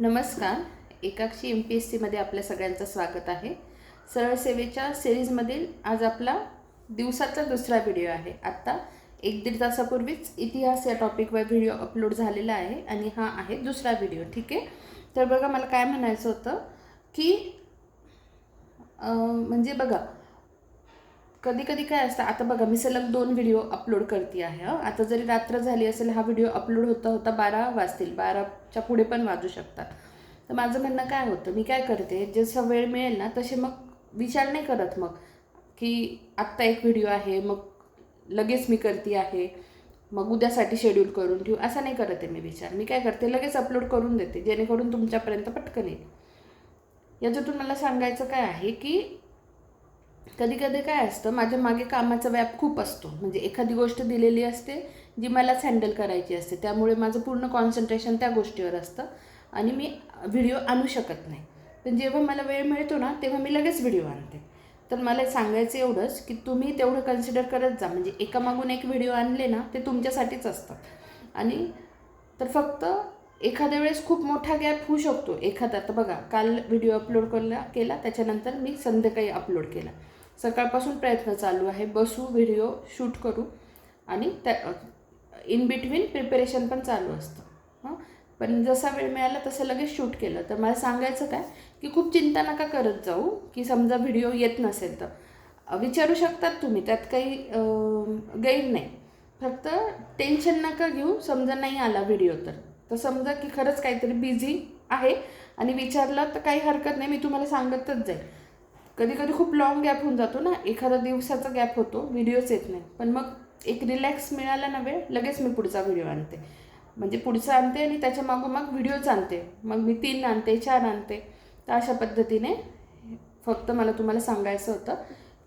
नमस्कार. एकाक्षी M P S सीमध्ये आपल्या सगळ्यांचं स्वागत आहे. सरळ सेवेच्या सिरीजमधील आज आपला दिवसाचा दुसरा व्हिडिओ आहे. आत्ता एक दीड तासापूर्वीच इतिहास या टॉपिकवर व्हिडिओ अपलोड झालेला आहे आणि हा आहे दुसरा व्हिडिओ. ठीक आहे? तर बघा मला काय म्हणायचं होतं की म्हणजे बघा कधी कधी काय असतं आता बघा मी सलग दोन व्हिडिओ अपलोड करते आहे आता जरी रात्र झाली असेल हा व्हिडिओ अपलोड होता होता बारा वाजतील. बाराच्या पुढे पण वाजू शकतात. तर माझं म्हणणं काय होतं मी काय करते जसं वेळ मिळेल ना तसे मग विचार नाही करत मग की आत्ता एक व्हिडिओ आहे मग लगेच मी करते आहे मग उद्यासाठी शेड्यूल करून ठेवू असं नाही करत आहे मी विचार. मी काय करते लगेच अपलोड करून देते जेणेकरून तुमच्यापर्यंत पटकन येईल. याच्यातून मला सांगायचं काय आहे की कधी कधी काय असतं माझ्या मागे कामाचा व्याप खूप असतो. म्हणजे एखादी गोष्ट दिलेली असते जी मलाच हँडल करायची असते. त्यामुळे माझं पूर्ण कॉन्सन्ट्रेशन त्या गोष्टीवर असतं आणि मी व्हिडिओ आणू शकत नाही. पण जेव्हा मला वेळ मिळतो ना तेव्हा मी लगेच व्हिडिओ आणते. तर मला सांगायचं एवढंच की तुम्ही तेवढं कन्सिडर करत जा. म्हणजे एकामागून एक व्हिडिओ आणले ना ते तुमच्यासाठीच असतात आणि तर फक्त एखाद्या वेळेस खूप मोठा गॅप होऊ शकतो. एखादा तर बघा काल व्हिडिओ अपलोड केला केला त्याच्यानंतर मी संध्याकाळी अपलोड केला. सकाळपासून प्रयत्न चालू आहे. बसू व्हिडिओ शूट करू आणि त्या इन बिटवीन प्रिपरेशन पण चालू असतं. हां? पण जसा वेळ मिळाला तसं लगेच शूट केलं. तर मला सांगायचं काय? की खूप चिंता नका करत जाऊ की समजा व्हिडिओ येत नसेल तर. विचारू शकतात तुम्ही त्यात काही गैर नाही. फक्त टेन्शन नका घेऊ समजा नाही आला व्हिडिओ तर. तर समजा की खरंच काहीतरी बिझी आहे आणि विचारलं तर काही हरकत नाही मी तुम्हाला सांगतच जाईल. कधी कधी खूप लॉंग गॅप होऊन जातो ना. एखादा दिवसाचा गॅप होतो. व्हिडिओच येत नाही पण मग एक रिलॅक्स मिळाला ना वेळ लगेच मी पुढचा व्हिडिओ आणते. म्हणजे पुढचा आणते आणि त्याच्या मागोमाग व्हिडिओच आणते. मग मी तीन आणते चार आणते. तर अशा पद्धतीने फक्त मला तुम्हाला सांगायचं होतं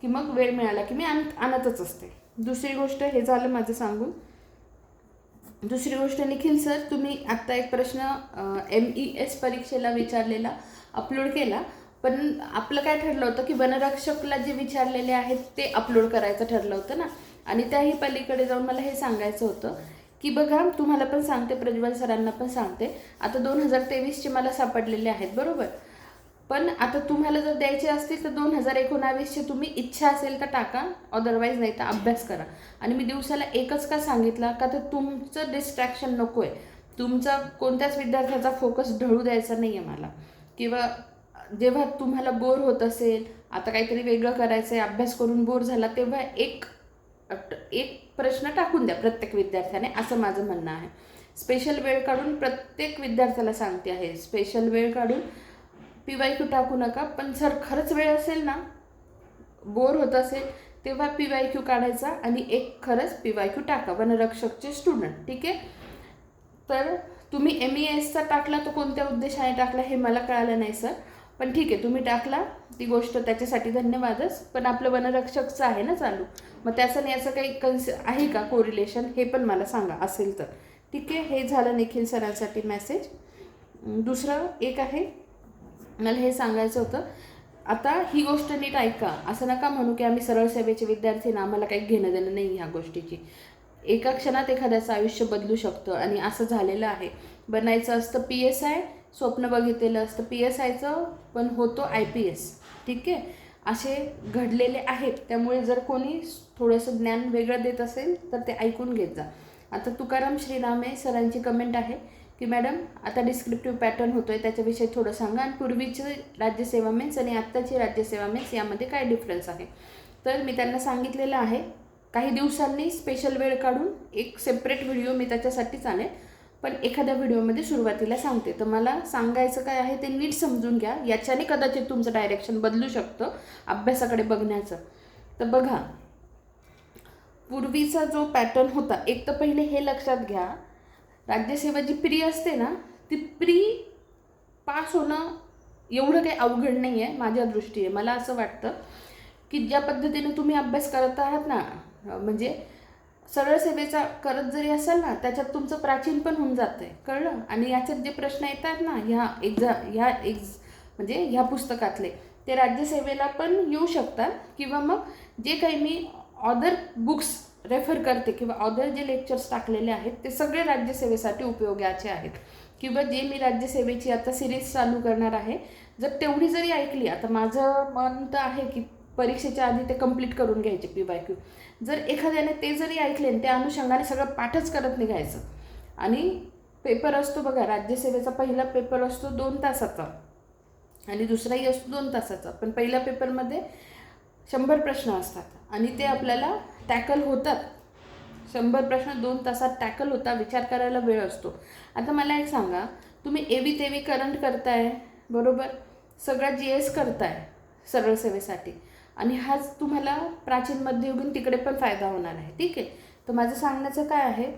की मग वेळ मिळाला की मी आण आणतच असते. दुसरी गोष्ट हे झालं माझं सांगून. दुसरी गोष्ट निखिल सर तुम्ही आत्ता एक प्रश्न एम ई एस परीक्षेला विचारलेला अपलोड केला. पण आपलं काय ठरलं होतं की वनरक्षकला जे विचारलेले आहेत ते अपलोड करायचं ठरलं होतं ना. आणि त्याही पलीकडे जाऊन मला हे सांगायचं होतं की बघा तुम्हाला पण सांगते प्रज्वल सरांना पण सांगते. आता दोन हजार तेवीसचे मला सापडलेले आहेत बरोबर? पण आता तुम्हाला जर द्यायचे असतील तर दोन हजार एकोणावीसचे तुम्ही इच्छा असेल तर टाका. अदरवाईज नाही तर अभ्यास करा. आणि मी दिवसाला एकच का सांगितला का तर तुमचं डिस्ट्रॅक्शन नको आहे तुमचा कोणत्याच विद्यार्थ्याचा फोकस ढळू द्यायचा नाही आहे मला. किंवा जेव्हा तुम्हाला बोर होत असेल आता काहीतरी वेगळं करायचं आहे अभ्यास करून बोर झाला तेव्हा एक एक प्रश्न टाकून द्या प्रत्येक विद्यार्थ्याने असं माझं म्हणणं आहे. स्पेशल वेळ काढून प्रत्येक विद्यार्थ्याला सांगते आहे स्पेशल वेळ काढून पी वाय क्यू टाकू नका पण जर खरंच वेळ असेल ना बोर होत असेल तेव्हा पी वाय क्यू काढायचा आणि एक खरंच पी वाय क्यू टाका वनरक्षकचे स्टुडंट ठीक आहे? तर तुम्ही एम ई एसचा टाकला तो कोणत्या उद्देशाने टाकला हे मला कळालं नाही सर पण ठीक आहे तुम्ही टाकला. ती गोष्ट त्याच्यासाठी धन्यवादच. पण आपलं वनरक्षकचं आहे ना चालू? मग त्याचं आणि याचं काही कन्स आहे का कोरिलेशन हे पण मला सांगा असेल तर. ठीक आहे हे झालं निखिल सरांसाठी मेसेज दुसरं एक आहे. मला हे सांगायचं होतं. आता ही गोष्ट नीट ऐका. असं नका म्हणू की आम्ही सरळ सेवेचे विद्यार्थी ना आम्हाला काही घेणं देणं नाही ह्या गोष्टीची. एका क्षणात एखाद्याचं आयुष्य बदलू शकतं आणि असं झालेलं आहे. बनायचं असतं पी एस आय स्वप्न बघितलेलं असतं. पी एस आयचं पण होतो आय पी एस ठीक आहे? असे घडलेले आहेत. त्यामुळे जर कोणी थोडंसं ज्ञान वेगळं देत असेल तर ते ऐकून घेत जा. आता तुकाराम श्रीरामे सरांची कमेंट आहे की मॅडम आता डिस्क्रिप्टिव्ह पॅटर्न होतो आहे त्याच्याविषयी थोडं सांगा. आणि पूर्वीची राज्यसेवा मेन्स आणि आत्ताची राज्यसेवा मेन्स यामध्ये काय डिफरन्स आहे? तर मी त्यांना सांगितलेलं आहे काही दिवसांनी स्पेशल वेळ काढून एक सेपरेट व्हिडिओ मी त्याच्यासाठीच आणेल पण एखाद्या व्हिडिओमध्ये सुरुवातीला सांगते. तर मला सांगायचं काय आहे ते नीट समजून घ्या. याच्याने कदाचित तुमचं डायरेक्शन बदलू शकतं अभ्यासाकडे बघण्याचं. तर बघा पूर्वीचा जो पॅटर्न होता एक तर पहिले हे लक्षात घ्या. राज्यसेवा जी प्री असते ना ती प्री पास होणं एवढं काही अवघड नाही आहे माझ्या दृष्टीने. मला असं वाटतं की ज्या पद्धतीने तुम्ही अभ्यास करत आहात ना म्हणजे सरळ सेवेचा करत जरी असाल ना त्याच्यात तुमचं प्राचीन पण होऊन जातं आहे कळलं? आणि याच्यात जे प्रश्न येतात ना ह्या एक्झा ह्या एक्झ म्हणजे ह्या पुस्तकातले ते राज्यसेवेला पण येऊ शकतात. किंवा मग जे काही मी ऑदर बुक्स रेफर करते किंवा ऑदर जे लेक्चर्स टाकलेले आहेत ते सगळे राज्यसेवेसाठी उपयोगाचे आहेत. किंवा जे मी राज्यसेवेची आता सिरीज चालू करणार आहे जर तेवढी जरी ऐकली आता माझं मन तर आहे की परीक्षेच्या आधी ते कंप्लीट करून घ्यायचे पी वाय क्यू जर एखाद्याने ते जरी ऐकले ते त्या अनुषंगाने सगळं पाठच करत निघायचं आणि पेपर असतो बघा राज्यसेवेचा पहिला पेपर असतो दोन तासाचा आणि दुसराही असतो दोन तासाचा पण पहिल्या पेपरमध्ये शंभर प्रश्न असतात आणि ते आपल्याला टॅकल होतात. शंभर प्रश्न दोन तासात टॅकल होता विचार करायला वेळ असतो. आता मला एक सांगा तुम्ही एवी तेवी करंट करताय बरोबर? सगळा जी एस करताय सरळ सेवेसाठी. आणि हाच तुम्हाला प्राचीन मध्ययुगीन तिकडे पण फायदा होणार आहे. ठीक आहे? तर माझं सांगण्याचं काय आहे?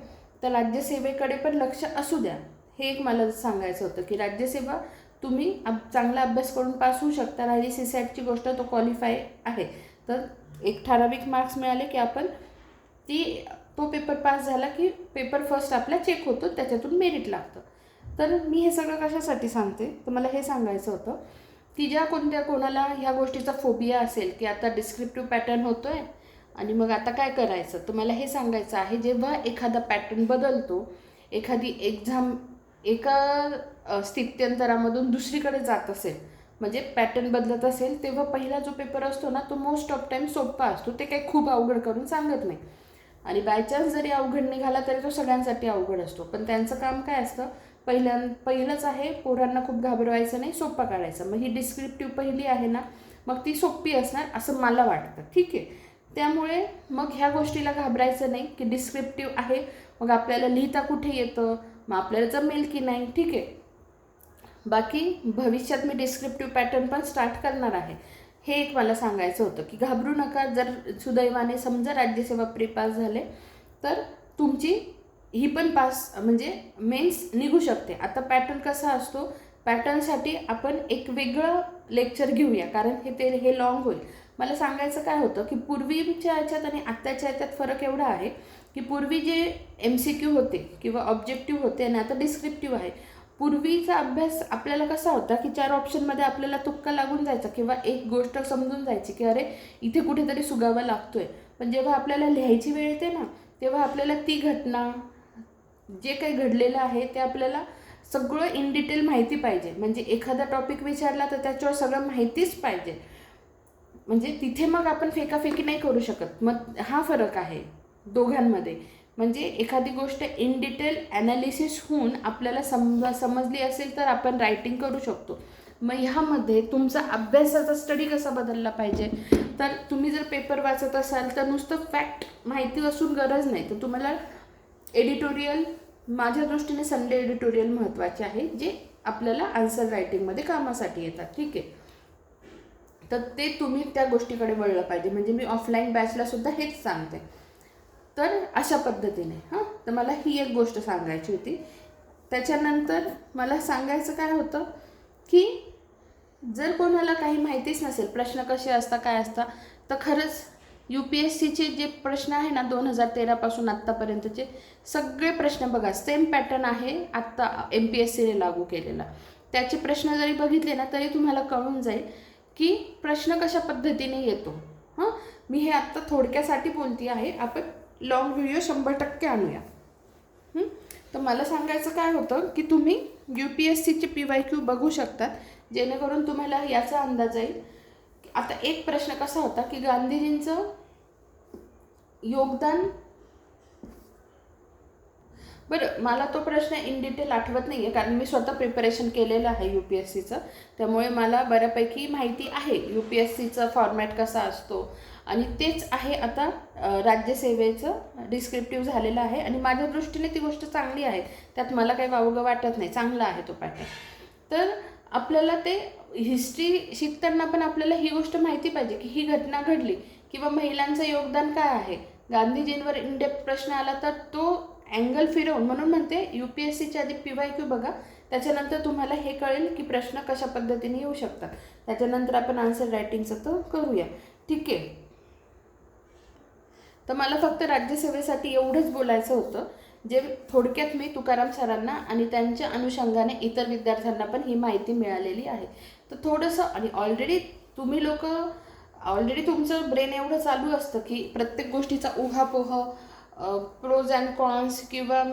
तर राज्यसेवेकडे पण लक्ष असू द्या. हे एक मला सांगायचं होतं की राज्यसेवा तुम्ही अब चांगला अभ्यास करून पास होऊ शकता. राहिली सी सॅटची गोष्ट तो क्वालिफाय आहे. तर एक ठराविक मार्क्स मिळाले की आपण ती तो पेपर पास झाला की पेपर फर्स्ट आपला चेक होतो. त्याच्यातून मेरिट लागतं. तर मी हे सगळं कशासाठी सांगते? तर मला हे सांगायचं होतं की ज्या कोणत्या कोणाला ह्या गोष्टीचा फोबिया असेल की आता डिस्क्रिप्टिव्ह पॅटर्न होतो आहे आणि मग आता काय करायचं? तर मला हे सांगायचं आहे जेव्हा एखादा पॅटर्न बदलतो एखादी एक्झाम एका स्थित्यंतरामधून दुसरीकडे जात असेल म्हणजे पॅटर्न बदलत असेल तेव्हा पहिला जो पेपर असतो ना तो मोस्ट ऑफ टाईम सोपा असतो. ते काही खूप अवघड करून सांगत नाही. आणि बाय चान्स जरी अवघड निघाला तरी तो सगळ्यांसाठी अवघड असतो. पण त्यांचं काम काय असतं? पहिल्या पहिलंच आहे पोरांना खूप घाबरवायचं नाही सोपा काढायचं मग ही डिस्क्रिप्टिव्ह पहिली आहे ना मग ती सोपी असणार असं मला वाटतं. ठीक आहे? त्यामुळे मग ह्या गोष्टीला घाबरायचं नाही की डिस्क्रिप्टिव्ह आहे मग आपल्याला लिहिता कुठे येतं मग आपल्याला जमेल की नाही ठीक आहे? बाकी भविष्यात मी डिस्क्रिप्टिव्ह पॅटर्न पण स्टार्ट करणार आहे. हे एक मला सांगायचं होतं की घाबरू नका जर सुदैवाने समजा राज्यसेवा प्रिपास झाले तर तुमची ही पण पास म्हणजे मेन्स निघू शकते. आता पॅटर्न कसा असतो? पॅटर्नसाठी आपण एक वेगळं लेक्चर घेऊया कारण हे ते हे लॉंग होईल. मला सांगायचं काय होतं की पूर्वीच्या याच्यात आणि आत्ताच्या याच्यात फरक एवढा आहे की पूर्वी जे एम सी क्यू होते किंवा ऑब्जेक्टिव्ह होते आणि आता डिस्क्रिप्टिव्ह आहे. पूर्वीचा अभ्यास आपल्याला कसा होता की चार ऑप्शनमध्ये आपल्याला तुक्का लागून जायचा किंवा एक गोष्ट समजून जायची की अरे इथे कुठेतरी सुगावा लागतोय. पण जेव्हा आपल्याला लिहायची वेळ येते ना तेव्हा आपल्याला ती घटना जे काही घडलेलं आहे ते आपल्याला सगळं इन डिटेल माहिती पाहिजे. म्हणजे एखादा टॉपिक विचारला तर त्याच्यावर सगळं माहितीच पाहिजे. म्हणजे तिथे मग आपण फेकाफेकी नाही करू शकत. मग हा फरक आहे दोघांमध्ये. म्हणजे एखादी गोष्ट इन डिटेल ॲनालिसिस होऊन आपल्याला समज समजली असेल तर आपण रायटिंग करू शकतो. मग ह्यामध्ये तुमचा अभ्यासाचा स्टडी कसा बदलला पाहिजे? तर तुम्ही जर पेपर वाचत असाल तर नुसतं फॅक्ट माहिती असून गरज नाही. तर तुम्हाला एडिटोरियल माझ्या दृष्टीने संडे एडिटोरियल महत्त्वाचे आहे जे आपल्याला आन्सर रायटिंगमध्ये कामासाठी येतात ठीक आहे? तर ते तुम्ही त्या गोष्टीकडे वळलं पाहिजे. म्हणजे मी ऑफलाईन बॅचला सुद्धा हेच सांगते. तर अशा पद्धतीने हां? तर मला ही एक गोष्ट सांगायची होती. त्याच्यानंतर मला सांगायचं काय होतं की जर कोणाला काही माहितीच नसेल प्रश्न कसे असता काय असता तर खरंच यू पी एस सीचे जे प्रश्न आहे ना दोन हजार तेरापासून आत्तापर्यंतचे सगळे प्रश्न बघा सेम पॅटर्न आहे आत्ता एम पी एस सीने लागू केलेला. त्याचे प्रश्न जरी बघितले ना तरी तुम्हाला कळून जाईल की प्रश्न कशा पद्धतीने येतो. हां? मी हे आत्ता थोडक्यासाठी बोलती आहे. आपण लॉंग व्हिडिओ शंभर टक्के आणूया. तर मला सांगायचं काय होतं की तुम्ही यू पी एस सीचे पी वाय क्यू बघू शकतात जेणेकरून तुम्हाला याचा अंदाज येईल. आता एक प्रश्न कसा होता की गांधीजींचं योगदान? बरं मला तो प्रश्न इन डिटेल आठवत नाही आहे कारण मी स्वतः प्रिपरेशन केलेलं आहे यू पी एस सीचं त्यामुळे मला बऱ्यापैकी माहिती आहे यू पी एस सीचं फॉर्मॅट कसा असतो. आणि तेच आहे आता राज्यसेवेचं डिस्क्रिप्टिव्ह झालेलं आहे. आणि माझ्या दृष्टीने ती गोष्ट चांगली आहे. त्यात मला काही वावगं वाटत नाही. चांगला आहे तो पॅटर्न तर आपल्याला ते हिस्ट्री शिकताना पण आपल्याला ही गोष्ट माहिती पाहिजे की ही घटना घडली. किंवा महिलांचं योगदान काय आहे? गांधीजींवर इनडेप्थ प्रश्न आला तर तो अँगल फिरवून म्हणून म्हणते यू पी एस सीच्या आधी पी वाय क्यू बघा. त्याच्यानंतर तुम्हाला हे कळेल की प्रश्न कशा पद्धतीने येऊ शकतात. त्याच्यानंतर आपण आन्सर रायटिंगचं तर करूया. ठीक आहे. तर मला फक्त राज्यसेवेसाठी एवढंच बोलायचं होतं. जे थोडक्यात मी तुकाराम सरांना आणि त्यांच्या अनुषंगाने इतर विद्यार्थ्यांना पण ही माहिती मिळालेली आहे. तर थोडंसं आणि ऑलरेडी तुम्ही लोक ऑलरेडी तुमचं ब्रेन एवढं चालू असतं की प्रत्येक गोष्टीचा उहापोह प्रोज अँड कॉन्स किंवा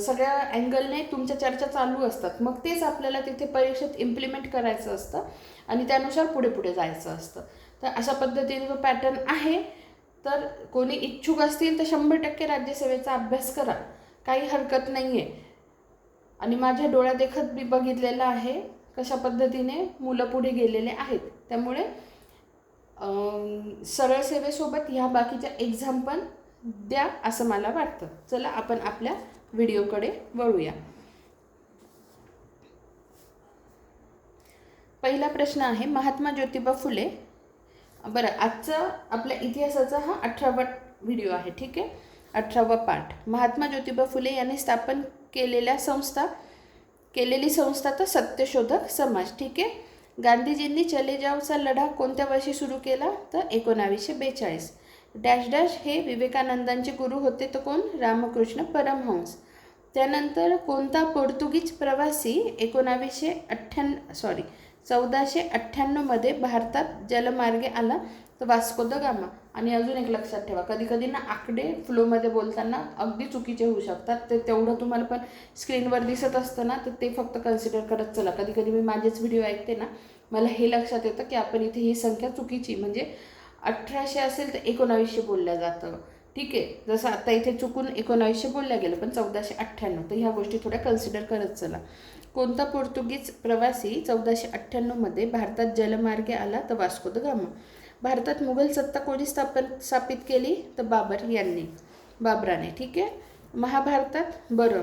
सगळ्या अँगलने तुमच्या चर्चा चालू असतात. मग तेच आपल्याला तिथे परीक्षेत इम्प्लिमेंट करायचं असतं आणि त्यानुसार पुढे पुढे जायचं असतं. तर अशा पद्धतीने जो पॅटर्न आहे. तर कोणी इच्छुक असतील तर शंभर टक्के राज्यसेवेचा अभ्यास करा. काही हरकत नाही आहे आणि माझ्या डोळ्यादेखत मी बघितलेलं आहे कशा पद्धतीने मुलं पुढे गेलेले आहेत. त्यामुळे सरळ सेवेसोबत ह्या बाकीच्या एक्झाम पण द्या असं मला वाटतं. चला आपण आपल्या व्हिडिओकडे वळूया. पहिला प्रश्न आहे महात्मा ज्योतिबा फुले. बरं आजचा आपल्या इतिहासाचा हा अठरावा व्हिडिओ आहे ठीक आहे? अठरावा पाठ. महात्मा ज्योतिबा फुले यांनी स्थापन केलेल्या संस्था केलेली संस्था तर सत्यशोधक समाज ठीक आहे? गांधीजींनी चले जावचा लढा कोणत्या वर्षी सुरू केला? तर एकोणावीसशे बेचाळीस. डॅश डॅश हे विवेकानंदांचे गुरु होते तर कोण? रामकृष्ण परमहंस. त्यानंतर कोणता पोर्तुगीज प्रवासी एकोणावीसशे अठ्ठ्याण्णव सॉरी चौदाशे अठ्ठ्याण्णवमध्ये भारतात जलमार्गे आला? तर वास्को द गामा. आणि अजून एक लक्षात ठेवा कधी कधी ना आकडे फ्लोमध्ये बोलताना अगदी चुकीचे होऊ शकतात. ते तेवढं तुम्हाला पण स्क्रीनवर दिसत असतं ना तर ते फक्त कन्सिडर करत चला. कधी कधी मी माझेच व्हिडिओ ऐकते ना मला हे लक्षात येतं की आपण इथे ही संख्या चुकीची म्हणजे अठराशे असेल तर एकोणावीसशे बोलल्या जातं. ठीक आहे? जसं आता इथे चुकून एकोणावीसशे बोलल्या गेलं पण चौदाशे अठ्ठ्याण्णव. तर ह्या गोष्टी थोड्या कन्सिडर करत चला. कोणता पोर्तुगीज प्रवासी चौदाशे अठ्ठ्याण्णवमध्ये भारतात जलमार्गे आला तर वास्को द गामा. भारतात मुघल सत्ता कोणी स्थापन स्थापित केली? तर बाबर यांनी. बाबराने. ठीक आहे? महाभारतात बरं.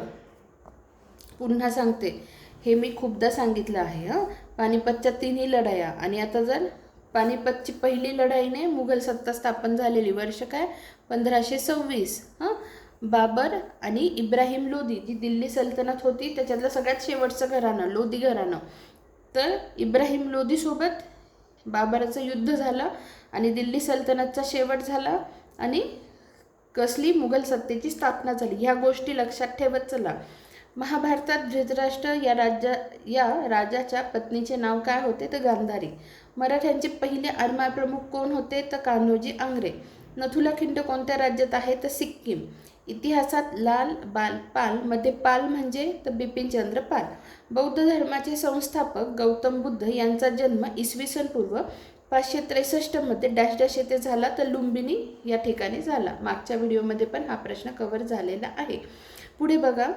पुन्हा सांगते. हे मी खूपदा सांगितलं आहे हं. पानिपतच्या तिन्ही लढाया. आणि आता जर पानिपतची पहिली लढाईने मुघल सत्ता स्थापन झालेली वर्ष काय? पंधराशे सव्वीस हां. बाबर आणि इब्राहिम लोधी जी दिल्ली सल्तनत होती त्याच्यातलं सगळ्यात शेवटचं घराणं लोधी घराणं. तर इब्राहिम लोधीसोबत बाबराचं युद्ध झालं आणि दिल्ली सल्तनतचा शेवट झाला आणि कसली मुघल सत्तेची स्थापना झाली ह्या गोष्टी लक्षात ठेवत चला. महाभारतात धृतराष्ट्र या राज्या या राजाच्या पत्नीचे नाव काय होते? तर गांधारी. मराठ्यांचे पहिले आरमार प्रमुख कोण होते? तर कान्होजी आंग्रे. नथुला खिंड कोणत्या राज्यात आहे? तर सिक्कीम. इतिहासात लाल बाल पाल मध्ये पाल म्हणजे तर बिपिनचंद्र पाल. बौद्ध धर्माचे संस्थापक गौतम बुद्ध यांचा जन्म इसवी सन पूर्व पाचशे त्रेसष्टमध्ये डॅश डॅश येथे झाला तर लुंबिनी या ठिकाणी झाला. मागच्या व्हिडिओमध्ये पण हा प्रश्न कव्हर झालेला आहे. पुढे बघा.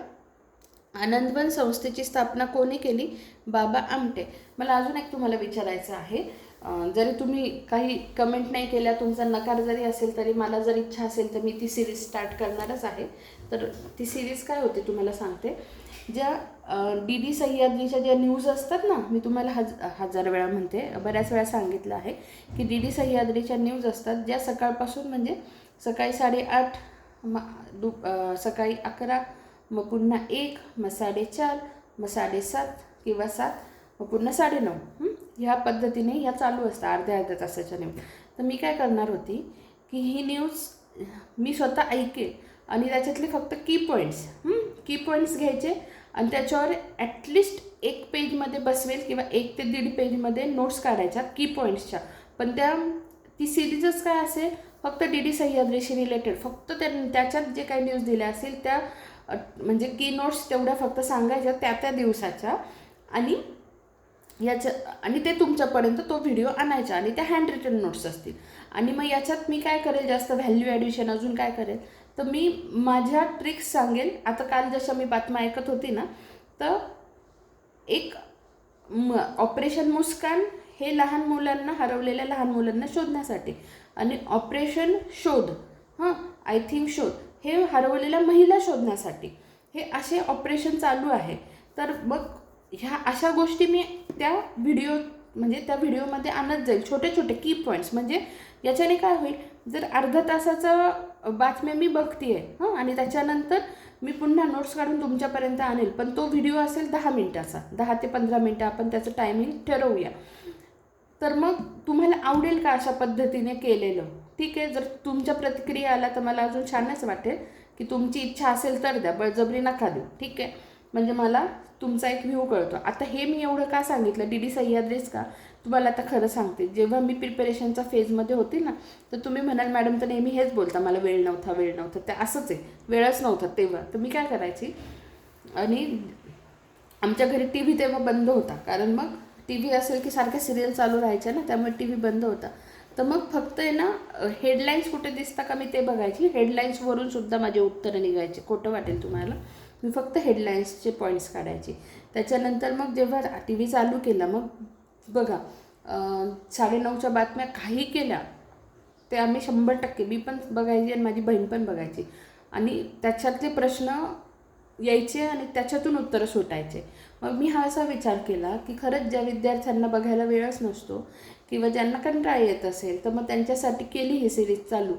आनंदवन संस्थेची स्थापना कोणी केली? बाबा आमटे. मला अजून एक तुम्हाला विचारायचं आहे. जरी तुम्ही काही कमेंट नाही केल्या तुमचा नकार जरी असेल तरी मला जर इच्छा असेल तर मी ती सिरीज स्टार्ट करणारच आहे. तर ती सिरीज काय होते तुम्हाला सांगते. ज्या डी डी सह्याद्रीच्या ज्या न्यूज असतात ना मी तुम्हाला हज हजार वेळा म्हणते बऱ्याच वेळा सांगितलं आहे की डी डी सह्याद्रीच्या न्यूज असतात ज्या सकाळपासून म्हणजे सकाळी साडेआठ म दु सकाळी अकरा मग पुन्हा एक मग साडेचार मग साडेसात किंवा सात. मग पुन्हा साडेनऊ. ह्या पद्धतीने ह्या चालू असतात अर्ध्या अर्ध्या तासाच्या न्यूज तर मी काय करणार होती की ही न्यूज मी स्वतः ऐकेल आणि त्याच्यातले फक्त की पॉईंट्स की पॉईंट्स घ्यायचे आणि त्याच्यावर ॲटलिस्ट एक पेजमध्ये बसवेल किंवा एक ते दीड पेजमध्ये नोट्स काढायच्या की पॉईंट्सच्या पण त्या ती सिरीजच काय असेल? फक्त डी डी सह्याद्रीशी रिलेटेड फक्त त्या त्याच्यात जे काही न्यूज दिल्या असेल त्या म्हणजे की नोट्स तेवढ्या फक्त सांगायच्या त्या त्या दिवसाच्या. आणि याच्या आणि ते तुमच्यापर्यंत तो व्हिडिओ आणायचा आणि त्या हँड रिटन नोट्स असतील. आणि मग याच्यात मी काय करेल जास्त व्हॅल्यू ॲडिशन अजून काय करेल? तर मी माझ्या ट्रिक्स सांगेल. आता काल जशा मी बातम्या ऐकत होती ना तर एक म ऑपरेशन मुस्कान हे लहान मुलांना हरवलेल्या लहान मुलांना शोधण्यासाठी. आणि ऑपरेशन शोध हां आय थिंक शोध हे हरवलेल्या महिला शोधण्यासाठी. हे असे ऑपरेशन चालू आहे. तर मग ह्या अशा गोष्टी मी त्या व्हिडिओ म्हणजे त्या व्हिडिओमध्ये आणत जाईल. छोटे छोटे की पॉईंट्स म्हणजे याच्याने काय होईल? जर अर्धा तासाचा बातम्या मी बघते आहे हां आणि त्याच्यानंतर मी पुन्हा नोट्स काढून तुमच्यापर्यंत आणेल. पण तो व्हिडिओ असेल दहा मिनटाचा. दहा ते पंधरा मिनटं आपण त्याचं टायमिंग ठरवूया. तर मग तुम्हाला आवडेल का अशा पद्धतीने केलेलं? ठीक आहे जर तुमच्या प्रतिक्रिया आला तर मला अजून छानच वाटेल. की तुमची इच्छा असेल तर द्या बळजबरी नका देऊ. ठीक आहे? म्हणजे मला तुमचा एक व्ह्यू कळतो. आता हे मी एवढं का सांगितलं? डी डी सह्याद्रीच का? तुम्हाला आता खरं सांगते. जेव्हा मी प्रिपरेशनच्या फेजमध्ये होती ना तर तुम्ही म्हणाल मॅडम तर नेहमी हेच बोलता मला वेळ नव्हता वेळ नव्हता. ते असंच आहे. वेळच नव्हता तेव्हा. तर मी काय करायची? आणि आमच्या घरी टी व्ही तेव्हा बंद होता. कारण मग टी व्ही असेल की सारख्या सिरियल चालू राहायच्या ना त्यामुळे टी व्ही बंद होता. तर मग फक्त आहे ना हेडलाईन्स कुठे दिसता का मी ते बघायची. हेडलाईन्सवरून सुद्धा माझे उत्तरं निघायचे. खोटं वाटेल तुम्हाला. मी फक्त हेडलाईन्सचे पॉईंट्स काढायचे. त्याच्यानंतर मग जेव्हा टी व्ही चालू केला मग बघा साडेनऊच्या बातम्या काही केल्या ते आम्ही शंभर टक्के मी पण बघायची आणि माझी बहीण पण बघायची. आणि त्याच्यातले प्रश्न यायचे आणि त्याच्यातून उत्तरं सुटायचे. मग मी हा असा विचार केला की खरंच ज्या विद्यार्थ्यांना बघायला वेळच नसतो किंवा ज्यांना कंटाळा येत असेल तर मग त्यांच्यासाठी केली ही सिरीज चालू.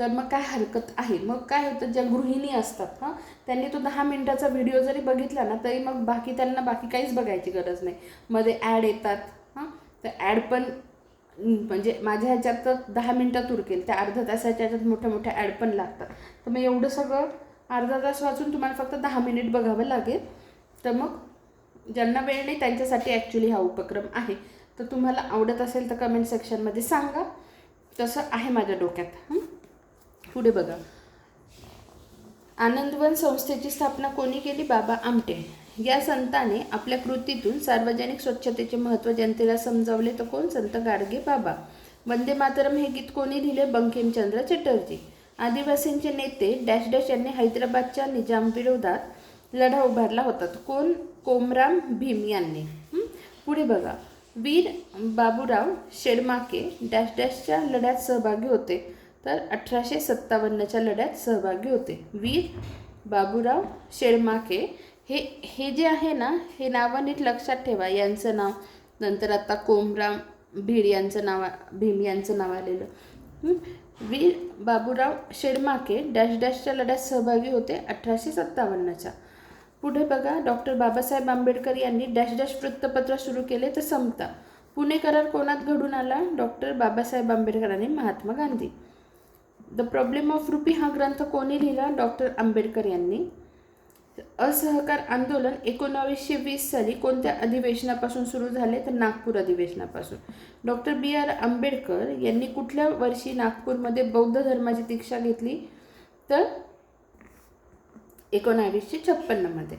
तर मग काय हरकत आहे? मग काय होतं? ज्या गृहिणी असतात हां त्यांनी तो दहा मिनटाचा व्हिडिओ जरी बघितला ना तरी मग बाकी त्यांना बाकी काहीच बघायची गरज नाही. मध्ये ॲड येतात हां तर ॲड पण म्हणजे माझ्या ह्याच्यात तर दहा मिनटात उरकेल त्या अर्धा तासाच्या ह्याच्यात मोठ्या मोठ्या ॲड पण लागतात. तर मग एवढं सगळं अर्धा तास वाचून तुम्हाला फक्त दहा मिनिट बघावं लागेल. तर मग ज्यांना वेळ नाही त्यांच्यासाठी ॲक्च्युली हा उपक्रम आहे. तर तुम्हाला आवडत असेल तर कमेंट सेक्शनमध्ये सांगा. तसं आहे माझ्या डोक्यात हं? पुढे बघा. आनंदवन संस्थेची स्थापना कोणी केली? बाबा आमटे. या संताने आपल्या कृतीतून सार्वजनिक स्वच्छतेचे महत्त्व जनतेला समजावले तर कोण? संत गाडगे बाबा. वंदे मातरम हे गीत कोणी लिहिले? बंकिमचंद्र चटर्जी. आदिवासींचे नेते डॅश डॅश यांनी हैदराबादच्या निजाम विरोधात लढा उभारला होता. कोण? कोमराम भीम यांनी. पुढे बघा. वीर बाबूराव शेडमाके डॅश डॅशच्या लढ्यात सहभागी होते. तर अठराशे सत्तावन्नच्या लढ्यात सहभागी होते. वीर बाबूराव शेळमाके हे हे जे आहे ना हे नावं नीट लक्षात ठेवा. यांचं नाव नंतर आता कोमराम भीड यांचं नाव भीम यांचं नाव आलेलं. वीर बाबूराव शेडमाके डॅश डॅशच्या लढ्यात सहभागी होते अठराशे सत्तावन्नच्या. पुढे बघा डॉक्टर बाबासाहेब आंबेडकर यांनी डॅश डॅश वृत्तपत्र सुरू केले तर समता पुणे करार कोणात घडून आला? डॉक्टर बाबासाहेब आंबेडकरांनी Mahatma Gandhi. The problem of rupee हा ग्रंथ कोणी लिहिला? डॉक्टर आंबेडकर यांनी. असहकार आंदोलन एकोणावीसशे वीस साली कोणत्या अधिवेशनापासून सुरू झाले? तर नागपूर अधिवेशनापासून. डॉक्टर बी आर आंबेडकर यांनी कुठल्या वर्षी नागपूरमध्ये बौद्ध धर्माची दीक्षा घेतली? तर एकोणावीसशे छप्पन्नमध्ये.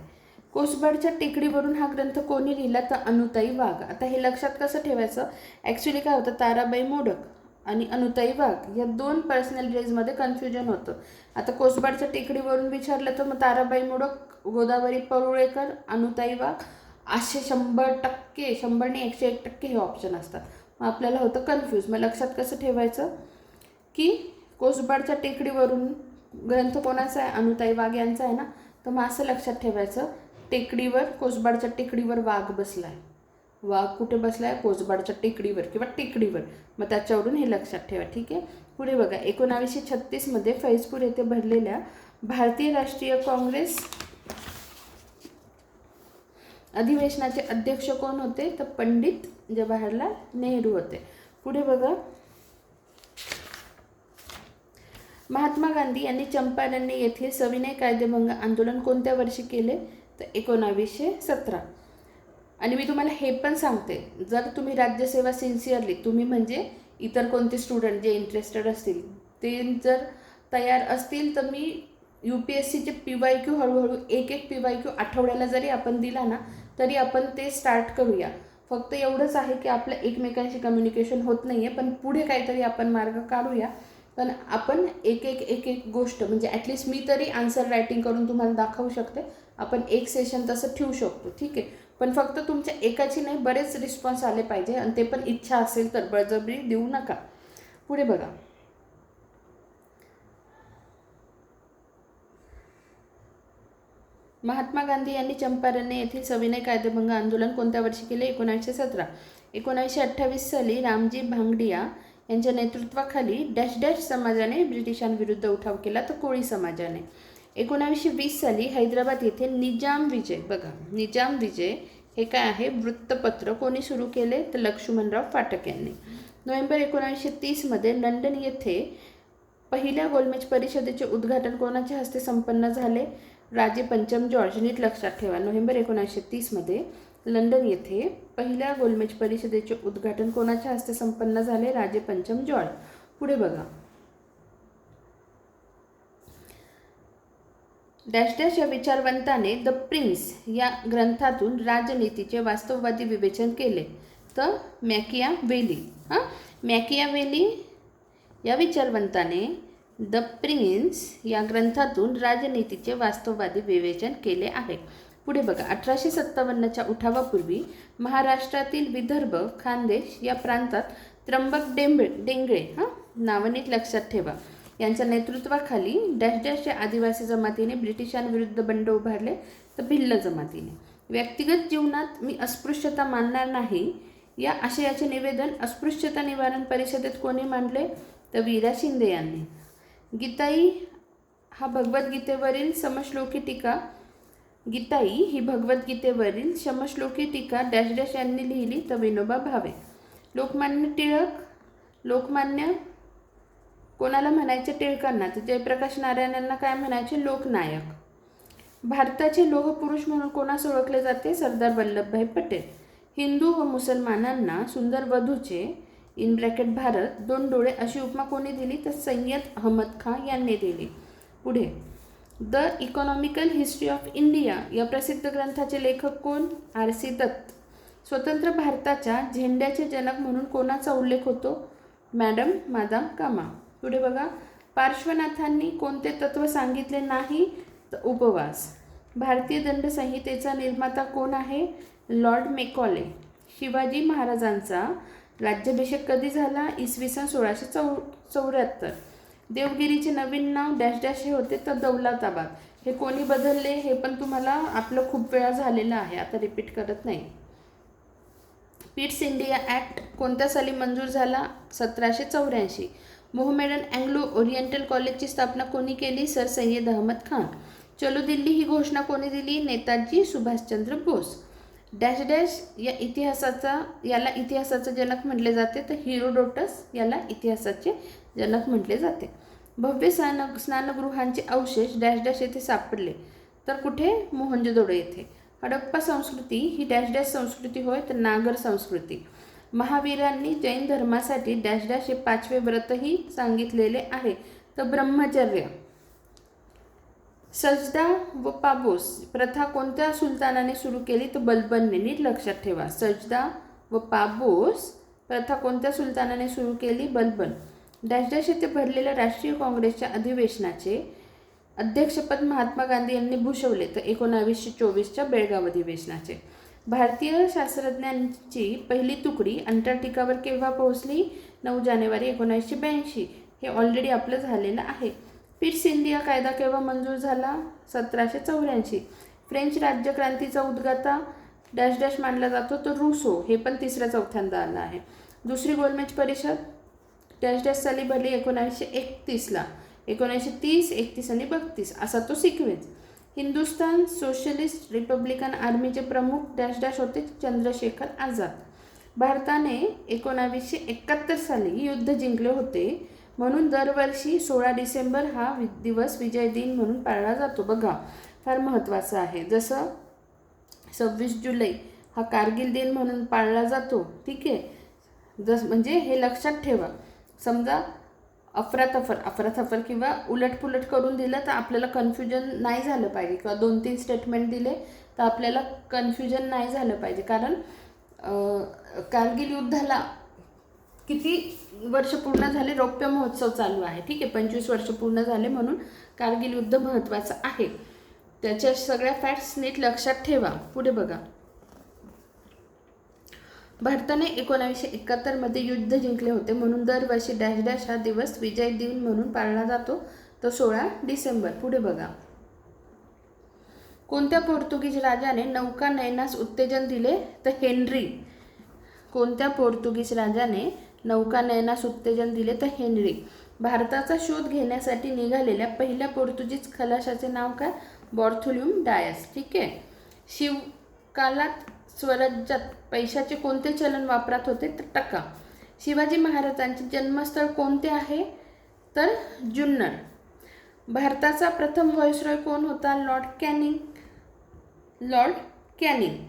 कोसबाडच्या टेकडीवरून हा ग्रंथ कोणी लिहिला? तर अनुताई वाघ. आता हे लक्षात कसं ठेवायचं? ॲक्च्युली काय होतं? ताराबाई मोडक. आणि अनुताई वाघ या दोन पर्सनल रेजमध्ये कन्फ्युजन होतं. आता कोसबाडच्या टेकडीवरून विचारलं तर मग ताराबाई मोडक गोदावरी परुळेकर अनुताई वाघ असे शंभर टक्के शंभरने एकशे एक टक्के हे ऑप्शन असतात. मग आपल्याला होतं कन्फ्यूज मग लक्षात कसं ठेवायचं? की कोसबाडच्या टेकडीवरून ग्रंथ कोणाचा आहे? अनुताई वाघ यांचा आहे ना? तर मग असं लक्षात ठेवायचं टेकडीवर कोसबाडच्या टेकडीवर वाघ बसला आहे वाघ कुठे बसलाय? कोसबाडच्या टेकडीवर किंवा टेकडीवर. मग त्याच्यावरून हे लक्षात ठेवा ठीक आहे? पुढे बघा एकोणावीसशे छत्तीसमध्ये फैजपूर येथे भरलेल्या भारतीय राष्ट्रीय काँग्रेस अधिवेशनाचे अध्यक्ष कोण होते? तर पंडित जवाहरलाल नेहरू होते. पुढे बघा महात्मा गांधी यांनी चंपारण्य येथे सविनय कायदेभंग आंदोलन कोणत्या वर्षी केले? तर एकोणावीसशे सतरा. आणि मी तुम्हाला हे पण सांगते जर तुम्ही राज्यसेवा सिन्सिअरली तुम्ही म्हणजे इतर कोणते स्टुडंट जे इंटरेस्टेड असतील ते जर तयार असतील तर मी यू पी एस सीचे पी वाय क्यू हळूहळू एक एक पी वाय क्यू आठवड्याला जरी आपण दिला ना तरी आपण ते स्टार्ट करूया. फक्त एवढंच आहे की आपलं एकमेकांशी कम्युनिकेशन होत नाही आहे पण पुढे काहीतरी आपण मार्ग काढूया. पण आपण एक एक एक एक गोष्ट म्हणजे ॲटलिस्ट मी तरी आन्सर रायटिंग करून तुम्हाला दाखवू शकते. आपण एक सेशन तसं ठेवू शकतो ठीक आहे? पण फक्त तुमच्या एकाची नाही बरेच रिस्पॉन्स आले पाहिजे आणि ते पण इच्छा असेल तर बळजबरी देऊ नका. पुढे बघा. महात्मा गांधी यांनी चंपारण्य येथील सविनय कायदेभंग आंदोलन कोणत्या वर्षी केले? एकोणीसशे सतरा. एकोणीसशे अठ्ठावीस साली रामजी भांगडिया यांच्या नेतृत्वाखाली डॅश डॅश समाजाने ब्रिटिशांविरुद्ध उठाव केला तर कोळी समाजाने. एकोणावीसशे वीस साली हैदराबाद येथे निजाम विजय बघा निजाम विजय हे काय आहे? वृत्तपत्र. कोणी सुरू केले? तर लक्ष्मणराव फाटक यांनी. नोव्हेंबर एकोणावीसशे तीसमध्ये लंडन येथे पहिल्या गोलमेज परिषदेचे उद्घाटन कोणाच्या हस्ते संपन्न झाले? राजे पंचम जॉर्ज. नीट लक्षात ठेवा. नोव्हेंबर एकोणीसशे तीसमध्ये लंडन येथे पहिल्या गोलमेज परिषदेचे उद्घाटन कोणाच्या हस्ते संपन्न झाले? राजे पंचम जॉर्ज. पुढे बघा. डॅश डॅश या विचारवंताने द प्रिन्स या ग्रंथातून राजनीतीचे वास्तववादी विवेचन केले. तर मॅकिया वेली हां? मॅकिया वेली या विचारवंताने द प्रिन्स या ग्रंथातून राजनीतीचे वास्तववादी विवेचन केले आहे. पुढे बघा. अठराशे सत्तावन्नच्या उठावापूर्वी महाराष्ट्रातील विदर्भ खानदेश या प्रांतात त्र्यंबक डेंबे डेंगळे हां? नावनीत लक्षात ठेवा. यांच्या नेतृत्वाखाली डॅश डॅश या आदिवासी जमातीने ब्रिटिशांविरुद्ध बंड उभारले तर भिल्ल जमातीने. व्यक्तिगत जीवनात मी अस्पृश्यता मानणार नाही या आशयाचे निवेदन अस्पृश्यता निवारण परिषदेत कोणी मांडले? तर वीरा शिंदे यांनी. गीताई हा भगवद्गीतेवरील समश्लोकी टीका गीताई ही भगवद्गीतेवरील समश्लोकी टीका डॅश डॅश यांनी लिहिली तर विनोबा भावे. लोकमान्य टिळक लोकमान्य कोणाला म्हणायचे टिळकांना तर जयप्रकाश नारायण यांना काय म्हणायचे? लोकनायक. भारताचे लोहपुरुष म्हणून कोणास ओळखले जाते? सरदार वल्लभभाई पटेल. हिंदू व मुसलमानांना सुंदर वधूचे इन ब्रॅकेट भारत दोन डोळे अशी उपमा कोणी दिली? तर सय्यद अहमद खान यांनी दिली. पुढे. The economical history of India या प्रसिद्ध ग्रंथाचे लेखक कोण? R C Dutt. स्वतंत्र भारताच्या झेंड्याचे जनक म्हणून कोणाचा उल्लेख होतो? मॅडम मादाम कामा. पुढे बघा. पार्श्वनाथांनी कोणते तत्व सांगितले नाही? तर उपवास. भारतीय दंड संहितेचा निर्माता कोण आहे? Lord Macaulay. शिवाजी महाराजांचा राज्याभिषेक कधी झाला? इसवी सन सोळाशे चौ चौऱ्याहत्तर. देवगिरीचे नवीन नाव डॅश डॅश हे होते तर दौलताबाद. हे कोणी बदलले? हे पण तुम्हाला आपलं खूप वेळा झालेलं आहे. आता रिपीट करत नाही. पिट्स इंडिया ॲक्ट कोणत्या साली मंजूर झाला? सतराशे चौऱ्याऐंशी. मोहमेडन अँग्लो ओरिएंटल कॉलेजची स्थापना कोणी केली? सर सय्यद अहमद खान. चलो दिल्ली ही घोषणा कोणी दिली? नेताजी सुभाषचंद्र बोस. डॅश डॅश या इतिहासाचा याला इतिहासाचं जनक म्हटले जाते तर हिरोडोटस याला इतिहासाचे जनक म्हटले जाते. भव्य स्नान स्नानगृहांचे अवशेष डॅश डॅश येथे सापडले. तर कुठे? मोहनजोदडो येथे. हडप्पा संस्कृती ही डॅश डॅश संस्कृती होय तर नागर संस्कृती. महावीरांनी जैन धर्मासाठी डॅश डॅश हे पाचवे व्रतही सांगितलेले आहे. तर ब्रह्मचर्य. सजदा व पाबोस. प्रथा कोणत्या सुलतानाने सुरू केली? तर बलबनने नीट लक्षात ठेवा. सजदा व पाबोस. प्रथा कोणत्या सुलतानाने सुरू केली? बलबन. डॅश डॅश येथे भरलेल्या राष्ट्रीय काँग्रेसच्या अधिवेशनाचे अध्यक्षपद महात्मा गांधी यांनी भूषवले. तर एकोणावीसशे चोवीसच्या बेळगाव अधिवेशनाचे. भारतीय शास्त्रज्ञांची पहिली तुकडी अंटार्क्टिकावर केव्हा पोहोचली? नऊ जानेवारी एकोणीसशे ब्याऐंशी. हे ऑलरेडी आपलं झालेलं आहे. पिट्स इंडिया कायदा केव्हा मंजूर झाला? सतराशे चौऱ्याऐंशी. फ्रेंच राज्यक्रांतीचा उद्गाता डॅश डॅश मानला जातो तो रुसो. हे पण तिसऱ्या चौथ्यांदा आलं आहे. दुसरी गोलमेज परिषद? डॅश डॅश साली भरली एकोणावीसशे एकतीसला. एकोणीसशे तीस एकतीस आणि बत्तीस. असा तो सिक्वेन्स हिंदुस्तान सोशलिस्ट रिपब्लिकन आर्मीचे प्रमुख डॅश डॅश होते चंद्रशेखर आझाद. भारताने एकोणावीसशे एकाहत्तर साली युद्ध जिंकले होते म्हणून दरवर्षी सोळा डिसेंबर हा वि दिवस विजय दिन म्हणून पाळला जातो. बघा फार महत्त्वाचं आहे. जसं सव्वीस जुलै हा कारगिल दिन म्हणून पाळला जातो ठीक आहे? जस म्हणजे हे लक्षात ठेवा. समजा अफरातफर अफरातफर किंवा उलटपुलट करून दिलं तर आपल्याला कन्फ्युजन नाही झालं पाहिजे. किंवा दोन तीन स्टेटमेंट दिले तर आपल्याला कन्फ्युजन नाही झालं पाहिजे. कारण कारगिल युद्धाला किती वर्ष पूर्ण झाले रौप्य महोत्सव चालू आहे. ठीक आहे पंचवीस वर्ष पूर्ण झाले म्हणून कारगिल युद्ध महत्त्वाचं आहे. त्याच्या सगळ्या फॅक्ट्स नीट लक्षात ठेवा. पुढे बघा. भारताने एकोणावीसशे एकाहत्तरमध्ये युद्ध जिंकले होते. म्हणून दरवर्षी डॅश डॅश हा दिवस विजय दिन म्हणून पाळला जातो. तो सोळा डिसेंबर. पुढे बघा. कोणत्या पोर्तुगीज राजाने नौका नयनास उत्तेजन दिले? तर हेनरी. कोणत्या पोर्तुगीज राजाने नौका नयनास उत्तेजन दिले? तर हेनरी. भारताचा शोध घेण्यासाठी निघालेल्या पहिल्या पोर्तुगीज खलाशाचे नाव काय? Bartholomew Dias. ठीक आहे. शिवकालात स्वराज्यात पैशाचे कोणते चलन वापरात होते? तर टक्का. शिवाजी महाराजांचे जन्मस्थळ कोणते आहे? तर जुन्नर. भारताचा प्रथम व्हॉइसरॉय कोण होता? Lord Canning. Lord Canning.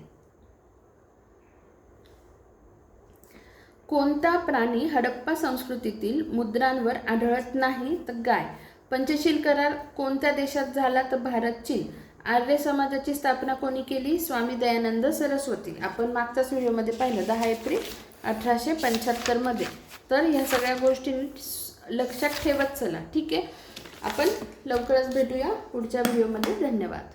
कोणता प्राणी हडप्पा संस्कृतीतील मुद्रांवर आढळत नाही? तर गाय. पंचशील करार कोणत्या देशात झाला? तर भारत चीन. आर्य समाजाची स्थापना कोणी केली? स्वामी दयानंद सरस्वती. आपण मागच्याच व्हिडिओमध्ये पाहिलं दहा एप्रिल अठराशे पंच्याहत्तरमध्ये तर ह्या सगळ्या गोष्टी लक्षात ठेवत चला. ठीक आहे? आपण लवकरच भेटूया पुढच्या व्हिडिओमध्ये. धन्यवाद.